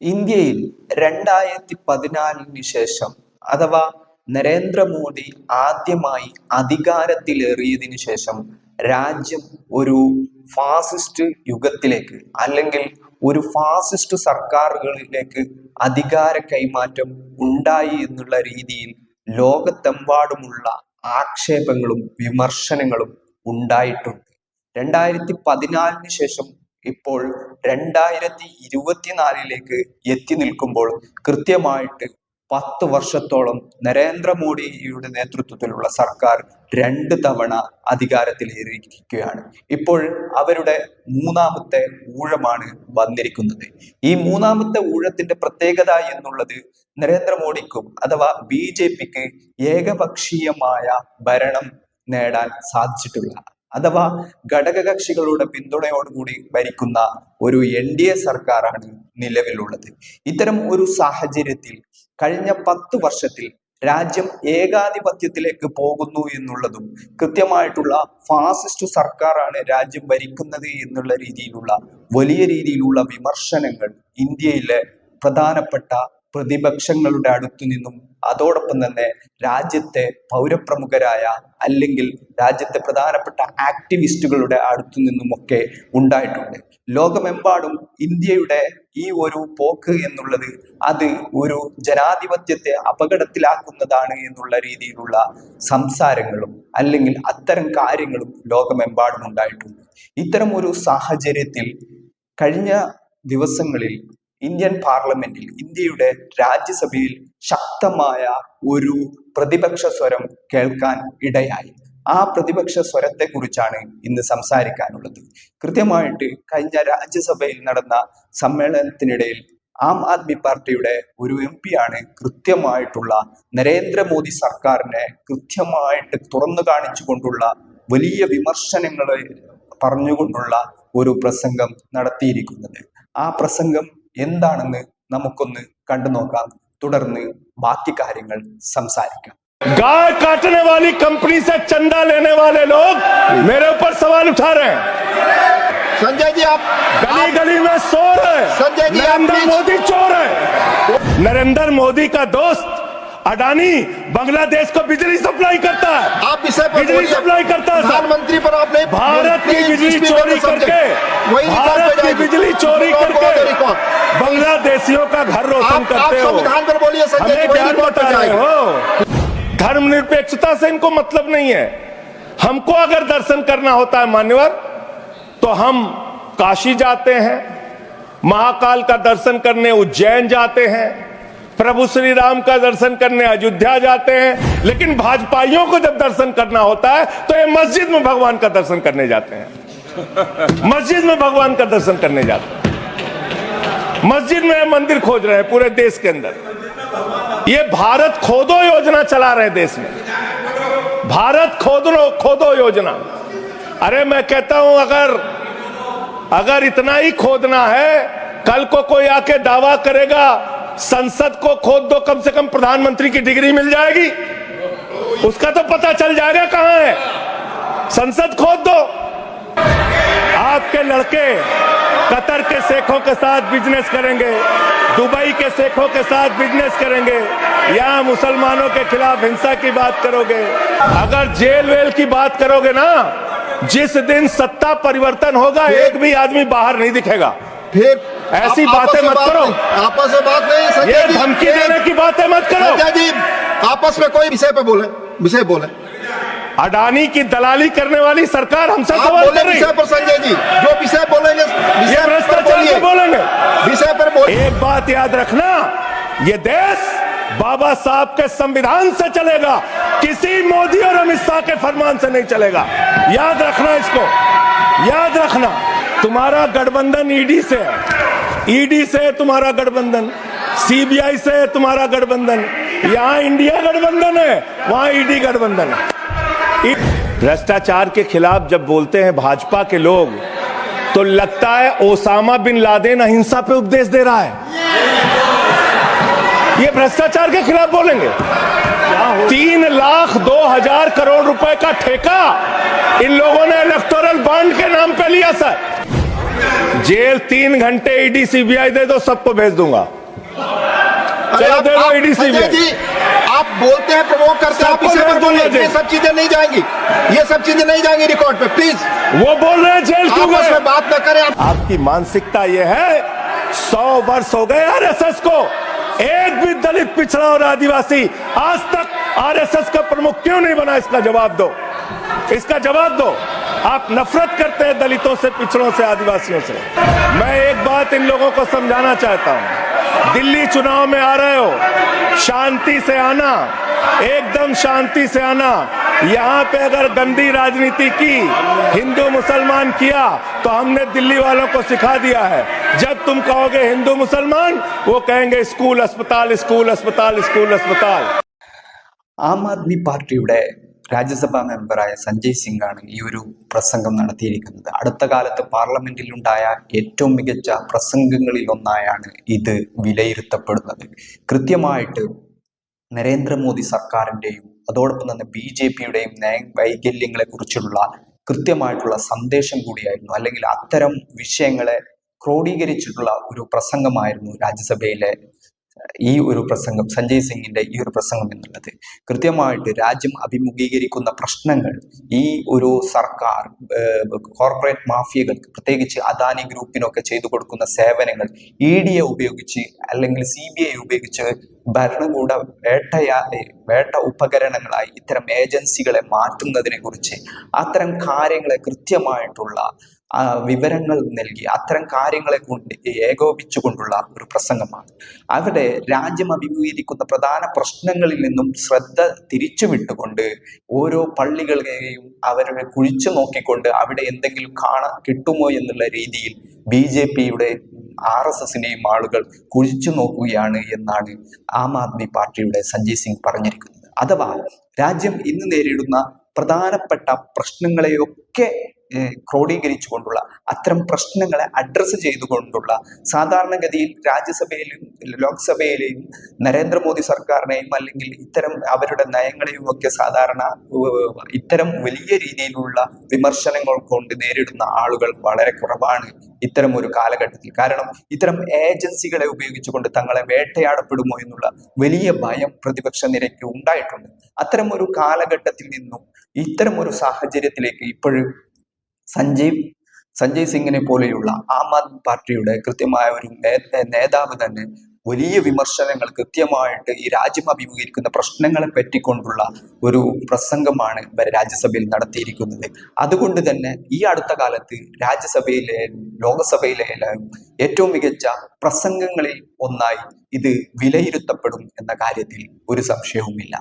ഇന്ത്യയിൽ രണ്ടായിരത്തി പതിനാലിന് ശേഷം അഥവാ നരേന്ദ്രമോദി ആദ്യമായി അധികാരത്തിലേറിയതിനു ശേഷം രാജ്യം ഒരു ഫാസിസ്റ്റ് യുഗത്തിലേക്ക് അല്ലെങ്കിൽ ഒരു ഫാസിസ്റ്റ് സർക്കാരുകളിലേക്ക് അധികാര കൈമാറ്റം ഉണ്ടായി എന്നുള്ള രീതിയിൽ ലോകത്തെമ്പാടുമുള്ള ആക്ഷേപങ്ങളും വിമർശനങ്ങളും ഉണ്ടായിട്ടുണ്ട്. രണ്ടായിരത്തി പതിനാലിന് ശേഷം ഇപ്പോൾ രണ്ടായിരത്തി ഇരുപത്തിനാലിലേക്ക് എത്തി നിൽക്കുമ്പോൾ കൃത്യമായിട്ട് പത്ത് വർഷത്തോളം നരേന്ദ്രമോദിയുടെ നേതൃത്വത്തിലുള്ള സർക്കാർ രണ്ട് തവണ അധികാരത്തിലേറിയിരിക്കുകയാണ്. ഇപ്പോൾ അവരുടെ മൂന്നാമത്തെ ഊഴമാണ് വന്നിരിക്കുന്നത്. ഈ മൂന്നാമത്തെ ഊഴത്തിന്റെ പ്രത്യേകത എന്നുള്ളത് നരേന്ദ്രമോദിക്കും അഥവാ ബി ജെ പിക്ക് ഏകപക്ഷീയമായ ഭരണം നേടാൻ സാധിച്ചിട്ടുള്ള അഥവാ ഘടകകക്ഷികളുടെ പിന്തുണയോടുകൂടി ഭരിക്കുന്ന ഒരു എൻ ഡി എ സർക്കാരാണ് നിലവിലുള്ളത്. ഇത്തരം ഒരു സാഹചര്യത്തിൽ കഴിഞ്ഞ പത്ത് വർഷത്തിൽ രാജ്യം ഏകാധിപത്യത്തിലേക്ക് പോകുന്നു എന്നുള്ളതും കൃത്യമായിട്ടുള്ള ഫാസിസ്റ്റ് സർക്കാരാണ് രാജ്യം ഭരിക്കുന്നത് എന്നുള്ള രീതിയിലുള്ള വലിയ രീതിയിലുള്ള വിമർശനങ്ങൾ ഇന്ത്യയിലെ പ്രധാനപ്പെട്ട പ്രതിപക്ഷങ്ങളുടെ അടുത്തു നിന്നും അതോടൊപ്പം തന്നെ രാജ്യത്തെ പൗരപ്രമുഖരായ അല്ലെങ്കിൽ രാജ്യത്തെ പ്രധാനപ്പെട്ട ആക്ടിവിസ്റ്റുകളുടെ അടുത്തു നിന്നുമൊക്കെ ഉണ്ടായിട്ടുണ്ട്. ലോകമെമ്പാടും ഇന്ത്യയുടെ ഈ ഒരു പോക്ക് എന്നുള്ളത് അത് ഒരു ജനാധിപത്യത്തെ അപകടത്തിലാക്കുന്നതാണ് എന്നുള്ള രീതിയിലുള്ള സംസാരങ്ങളും അല്ലെങ്കിൽ അത്തരം കാര്യങ്ങളും ലോകമെമ്പാടും ഉണ്ടായിട്ടുണ്ട്. ഇത്തരം ഒരു സാഹചര്യത്തിൽ കഴിഞ്ഞ ദിവസങ്ങളിൽ ഇന്ത്യൻ പാർലമെന്റിൽ ഇന്ത്യയുടെ രാജ്യസഭയിൽ ശക്തമായ ഒരു പ്രതിപക്ഷ സ്വരം കേൾക്കാൻ ഇടയായി. ആ പ്രതിപക്ഷ സ്വരത്തെ കുറിച്ചാണ് ഇന്ന് സംസാരിക്കാനുള്ളത്. കൃത്യമായിട്ട് കഴിഞ്ഞ രാജ്യസഭയിൽ നടന്ന സമ്മേളനത്തിനിടയിൽ ആം ആദ്മി പാർട്ടിയുടെ ഒരു എം പി ആണ് കൃത്യമായിട്ടുള്ള നരേന്ദ്രമോദി സർക്കാരിനെ കൃത്യമായിട്ട് തുറന്നു കാണിച്ചുകൊണ്ടുള്ള വലിയ വിമർശനങ്ങളെ പറഞ്ഞുകൊണ്ടുള്ള ഒരു പ്രസംഗം നടത്തിയിരിക്കുന്നത്. ആ പ്രസംഗം എന്താണെന്ന് നമുക്കൊന്ന് കണ്ടു നോക്കാം തുടർന്ന് ബാക്കി കാര്യങ്ങൾ സംസാരിക്കാം गाय काटने वाली कंपनी से चंदा लेने वाले लोग मेरे ऊपर सवाल उठा रहे हैं संजय जी आप गली गली में सो रहे संजय जी, आप नरेंद्र प्लीज- मोदी चोर है नरेंद्र मोदी का दोस्त अडानी बांग्लादेश को बिजली सप्लाई करता है। आप इसे बिजली सप्लाई करता है प्रधानमंत्री पर आपने भारत की बिजली चोरी करके वही भारत की बिजली चोरी करके. बांग्लादेशियों का घर रोशन करते हो। संविधान पर बोलिए संजय बता रहे हो। धर्मनिरपेक्षता से इनको मतलब नहीं है। हमको अगर दर्शन करना होता है मान्यवर तो हम काशी जाते हैं महाकाल का दर्शन करने उज्जैन जाते हैं प्रभु श्री राम का दर्शन करने अयोध्या जाते हैं, लेकिन भाजपाइयों को जब दर्शन करना होता है तो ये मस्जिद में भगवान का दर्शन करने जाते हैं। मस्जिद में भगवान का दर्शन करने जाते हैं। मस्जिद में मंदिर खोज रहे हैं पूरे देश के अंदर। ये भारत खोदो योजना चला रहे देश में। भारत खोदो खोदो योजना। अरे मैं कहता हूँ, अगर अगर इतना ही खोदना है, कल को कोई आके दावा करेगा संसद को खोद दो, कम से कम प्रधानमंत्री की डिग्री मिल जाएगी। उसका तो पता चल जाएगा कहाँ है। संसद खोद दो। आपके लड़के कतर के शेखों के साथ बिज़नेस करेंगे, दुबई के शेखों के साथ बिज़नेस करेंगे। यहाँ मुसलमानों के खिलाफ हिंसा की बात करोगे। अगर जेल वेल की बात करोगे ना, जिस दिन सत्ता परिवर्तन होगा, एक भी आदमी बाहर नहीं दिखेगा। फिर ऐसी बातें मत बात करो। आपस में बात नहीं ये धमकी देने की बातें मत करो। जी आपस में कोई विषय पे बोले विषय बोले। अडानी की दलाली करने वाली सरकार हमसे सवाल बोले कर रही। पर संजय जी। जो विषय बोलेंगे विषय पर भ्रष्टाचार पे बोलेंगे। विषय पर बोलिए एक बात याद रखना ये देश बाबा साहब के संविधान से चलेगा। किसी मोदी और अमित शाह के फरमान से नहीं चलेगा। याद रखना इसको। याद रखना। तुम्हारा गठबंधन ईडी से है। ईडी से है तुम्हारा गठबंधन। सीबीआई से तुम्हारा गठबंधन। यहाँ इंडिया गठबंधन है, वहाँ ईडी गठबंधन है। भ्रष्टाचार के खिलाफ जब बोलते हैं भाजपा के लोग तो लगता है ओसामा बिन लादेन अहिंसा पे उपदेश दे रहा है। ये भ्रष्टाचार के खिलाफ बोलेंगे। तीन लाख दो हज़ार करोड़ रुपए का ठेका इन लोगों ने इलेक्टोरल बॉन्ड के नाम पे लिया सर। जेल तीन घंटे ईडी सीबीआई दे दो सबको भेज दूँगा। चलो दे दो ईडी सीबीआई आप बोलते हैं प्रमोट करते हैं आप इसे भेज बोलिए ये सब चीज़ें नहीं जाएँगी। ये सब चीज़ें नहीं जाएँगी रिकॉर्ड पे प्लीज़ वो बोल रहे हैं जेल क्यों गए? में बात न करें आप आपकी मानसिकता ये है सौ वर्ष हो गए आरएसएस को। एक भी दलित पिछड़ा और आदिवासी आज तक आरएसएस का प्रमुख क्यों नहीं बना? इसका जवाब दो। इसका जवाब दो। आप नफरत करते हैं दलितों से, पिछड़ों से, आदिवासियों से। मैं एक बात इन लोगों को समझाना चाहता हूँ। दिल्ली चुनाव में आ रहे हो। शांति से आना। एकदम शांति से आना। यहाँ पे अगर गंदी राजनीति की हिंदू मुसलमान किया तो हमने दिल्ली वालों को सिखा दिया है जब तुम कहोगे हिंदू मुसलमान वो कहेंगे स्कूल अस्पताल स्कूल अस्पताल स्कूल अस्पताल ആം ആദ്മി പാർട്ടിയുടെ രാജ്യസഭാ മെമ്പറായ സഞ്ജയ് സിംഗ് ആണ് ഈ ഒരു പ്രസംഗം നടത്തിയിരിക്കുന്നത് അടുത്ത കാലത്ത് പാർലമെന്റിലുണ്ടായ ഏറ്റവും മികച്ച പ്രസംഗങ്ങളിൽ ഒന്നായാണ് ഇത് വിലയിരുത്തപ്പെടുന്നത് കൃത്യമായിട്ട് നരേന്ദ്രമോദി സർക്കാരിന്റെയും അതോടൊപ്പം തന്നെ ബി ജെ പിയുടെയും നയ വൈകല്യങ്ങളെ കുറിച്ചുള്ള കൃത്യമായിട്ടുള്ള സന്ദേശം കൂടിയായിരുന്നു. അല്ലെങ്കിൽ അത്തരം വിഷയങ്ങളെ ക്രോഡീകരിച്ചിട്ടുള്ള ഒരു പ്രസംഗമായിരുന്നു രാജ്യസഭയിലെ ഈ ഒരു പ്രസംഗം സഞ്ജയ് സിംഗിന്റെ ഈ ഒരു പ്രസംഗം എന്നുള്ളത് കൃത്യമായിട്ട് രാജ്യം അഭിമുഖീകരിക്കുന്ന പ്രശ്നങ്ങൾ ഈ ഒരു സർക്കാർ കോർപ്പറേറ്റ് മാഫിയകൾക്ക് പ്രത്യേകിച്ച് അദാനി ഗ്രൂപ്പിനൊക്കെ ചെയ്തു കൊടുക്കുന്ന സേവനങ്ങൾ ഇ ഡിയെ ഉപയോഗിച്ച് അല്ലെങ്കിൽ സി ബി ഐ ഉപയോഗിച്ച് ഭരണകൂട വേട്ടയാ വേട്ട ഉപകരണങ്ങളായി ഇത്തരം ഏജൻസികളെ മാറ്റുന്നതിനെ കുറിച്ച് അത്തരം കാര്യങ്ങളെ കൃത്യമായിട്ടുള്ള വിവരങ്ങൾ നൽകി അത്തരം കാര്യങ്ങളെ കൊണ്ട് ഏകോപിച്ചുകൊണ്ടുള്ള ഒരു പ്രസംഗമാണ്. അവിടെ രാജ്യം അഭിമുഖീകരിക്കുന്ന പ്രധാന പ്രശ്നങ്ങളിൽ നിന്നും ശ്രദ്ധ തിരിച്ചുവിട്ടുകൊണ്ട് ഓരോ പള്ളികളെയും അവരെ കുഴിച്ചു നോക്കിക്കൊണ്ട് അവിടെ എന്തെങ്കിലും കാണാൻ കിട്ടുമോ എന്നുള്ള രീതിയിൽ ബി ജെ പിയുടെ ആർ എസ് എസിനെയും ആളുകൾ കുഴിച്ചു നോക്കുകയാണ് എന്നാണ് ആം ആദ്മി പാർട്ടിയുടെ സഞ്ജയ് സിംഗ് പറഞ്ഞിരിക്കുന്നത്. അഥവാ രാജ്യം ഇന്ന് നേരിടുന്ന പ്രധാനപ്പെട്ട പ്രശ്നങ്ങളെയൊക്കെ ക്രോഡീകരിച്ചുകൊണ്ടുള്ള അത്തരം പ്രശ്നങ്ങളെ അഡ്രസ്സ് ചെയ്തുകൊണ്ടുള്ള സാധാരണഗതിയിൽ രാജ്യസഭയിലും ലോക്സഭയിലെയും നരേന്ദ്രമോദി സർക്കാരിനെയും അല്ലെങ്കിൽ ഇത്തരം അവരുടെ നയങ്ങളെയും ഒക്കെ സാധാരണ ഇത്തരം വലിയ രീതിയിലുള്ള വിമർശനങ്ങൾ കൊണ്ട് നേരിടുന്ന ആളുകൾ വളരെ കുറവാണ് ഇത്തരം ഒരു കാലഘട്ടത്തിൽ. കാരണം ഇത്തരം ഏജൻസികളെ ഉപയോഗിച്ചുകൊണ്ട് തങ്ങളെ വേട്ടയാടപ്പെടുമോ എന്നുള്ള വലിയ ഭയം പ്രതിപക്ഷ നിരക്ക് ഉണ്ടായിട്ടുണ്ട്. അത്തരം ഒരു കാലഘട്ടത്തിൽ നിന്നും ഇത്തരം ഒരു സാഹചര്യത്തിലേക്ക് ഇപ്പോഴും സഞ്ജയ് സഞ്ജയ് സിംഗിനെ പോലെയുള്ള ആം ആദ്മി പാർട്ടിയുടെ കൃത്യമായ ഒരു നേതാവ് തന്നെ വലിയ വിമർശനങ്ങൾ കൃത്യമായിട്ട് ഈ രാജ്യം അഭിമുഖീകരിക്കുന്ന പ്രശ്നങ്ങളെ പറ്റിക്കൊണ്ടുള്ള ഒരു പ്രസംഗമാണ് ഇവർ രാജ്യസഭയിൽ നടത്തിയിരിക്കുന്നത്. അതുകൊണ്ട് തന്നെ ഈ അടുത്ത കാലത്ത് രാജ്യസഭയിലെ ലോകസഭയിലെ ഏറ്റവും മികച്ച പ്രസംഗങ്ങളിൽ ഒന്നായി ഇത് വിലയിരുത്തപ്പെടും എന്ന കാര്യത്തിൽ ഒരു സംശയവുമില്ല.